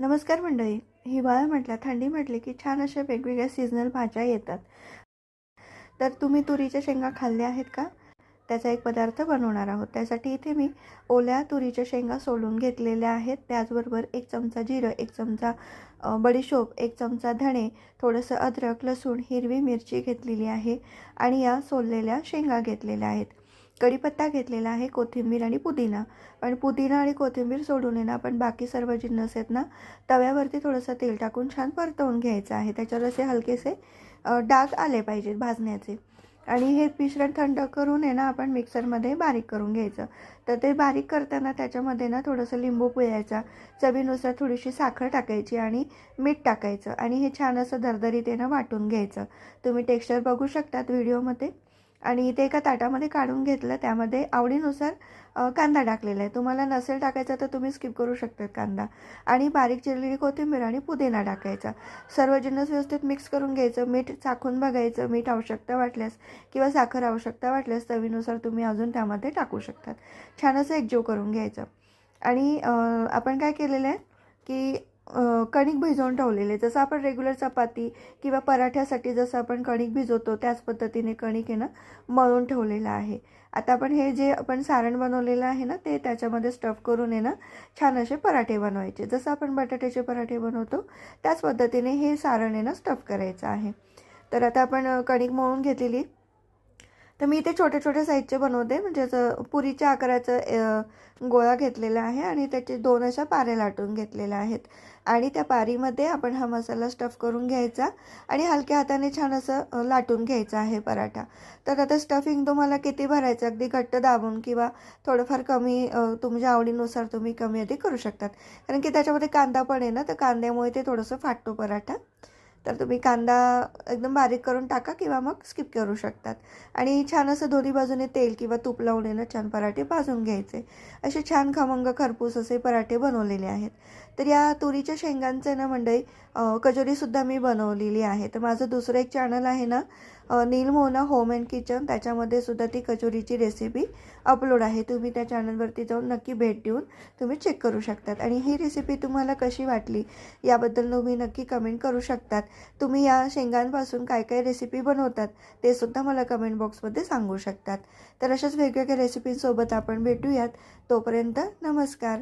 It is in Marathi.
नमस्कार मंडळी. हिवाळा म्हटलं थंडी म्हटली की छान अशा वेगवेगळ्या सीझनल भाज्या येतात. तर तुम्ही तुरीच्या शेंगा खाल्ल्या आहेत का? त्याचा एक पदार्थ बनवणार आहोत. त्यासाठी इथे मी ओल्या तुरीच्या शेंगा सोलून घेतलेल्या आहेत. त्याचबरोबर एक चमचा जिरं एक चमचा बडीशोप एक चमचा धणे थोडंसं अद्रक लसूण हिरवी मिरची घेतलेली आहे आणि या सोललेल्या शेंगा घेतलेल्या आहेत. कढीपत्ता घेतलेला आहे कोथिंबीर आणि पुदिना. पण पुदिना आणि कोथिंबीर सोडून येणं आपण बाकी सर्व जिन्नस आहेत ना तव्यावरती थोडंसं तेल टाकून छान परतवून घ्यायचं आहे. त्याच्यावर असे हलकेसे डाग आले पाहिजेत भाजण्याचे. आणि हे मिश्रण थंड करून आहे ना आपण मिक्सरमध्ये बारीक करून घ्यायचं. तर ते बारीक करताना त्याच्यामध्ये ना थोडंसं लिंबू पिळायचा चवीनुसार थोडीशी साखर टाकायची आणि मीठ टाकायचं. आणि हे छान असं दरदरीत आहे ना वाटून घ्यायचं. तुम्ही टेक्स्चर बघू शकतात व्हिडिओमध्ये. आणि ते एका ताटामध्ये काढून घेतलं. त्यामध्ये आवडीनुसार कांदा टाकलेला आहे. तुम्हाला नसेल टाकायचा तर तुम्ही स्किप करू शकतात कांदा. आणि बारीक चिरलेली कोथिंबीर आणि पुदिना टाकायचा. सर्व जिन्नस व्यवस्थित मिक्स करून घ्यायचं. मीठ चाखून बघायचं. मीठ आवश्यकता वाटल्यास किंवा साखर आवश्यकता वाटल्यास चवीनुसार तुम्ही अजून त्यामध्ये टाकू शकतात. छान असं एकजीव करून घ्यायचं. आणि आपण काय केलेलं आहे की कणिक भिजवून ठेवलेले. जसं आपण रेग्युलर चपाती किंवा पराठ्यासाठी जसं आपण कणिक भिजवतो त्याच पद्धतीने कणिक आहे ना मळून ठेवलेलं आहे. आता आपण हे जे आपण सारण बनवलेलं आहे ना ते त्याच्यामध्ये स्टफ करून आहे ना छान असे पराठे बनवायचे. जसं आपण बटाट्याचे पराठे बनवतो त्याच पद्धतीने हे सारण आहे ना स्टफ करायचं आहे. तर आता आपण कणिक मळून घेतलेली तर मी इथे छोटे छोटे साईजचे बनवते. म्हणजे असं पुरीच्या आकाराचं गोळा घेतलेला आहे आणि त्याचे दोन अशा पाऱ्या लाटून घेतलेल्या आहेत. आणि त्या पारीमध्ये आपण हा मसाला स्टफ करून घ्यायचा आणि हलक्या हाताने छान असं लाटून घ्यायचा आहे पराठा. तर आता स्टफिंग तुम्हाला किती भरायचं अगदी घट्ट दाबून किंवा थोडंफार कमी तुमच्या आवडीनुसार तुम्ही कमी अधिक करू शकतात. कारण की त्याच्यामध्ये कांदा पण आहे ना तर कांद्यामुळे ते थोडंसं फाटतो पराठा. तर तुम्ही कांदा एकदम बारीक करून टाका किंवा मग स्किप करू शकतात. आणि छान असं दोन्ही बाजूने तेल किंवा तूप लावून छान पराठे भाजून घ्यायचे. असे छान खमंग खरपूस असे पराठे बनवलेले आहेत. तर या तुरीच्या शेंगांचे ना मंडई कचोरीसुद्धा मी बनवलेली आहे. तर माझं दुसरं एक चॅनल आहे ना नीलमोना होम अँड किचन त्याच्यामध्ये सुद्धा ती कचोरीची रेसिपी अपलोड आहे. तुम्ही त्या चॅनलवरती जाऊन नक्की भेट देऊन तुम्ही चेक करू शकतात. आणि ही रेसिपी तुम्हाला कशी वाटली याबद्दल तुम्ही नक्की कमेंट करू शकतात. तुम्ही या शेंगांपासून काय काय रेसिपी बनवतात ते सुद्धा मला कमेंट बॉक्समध्ये सांगू शकतात. तर अशाच वेगवेगळ्या रेसिपींसोबत आपण भेटूयात. तोपर्यंत नमस्कार.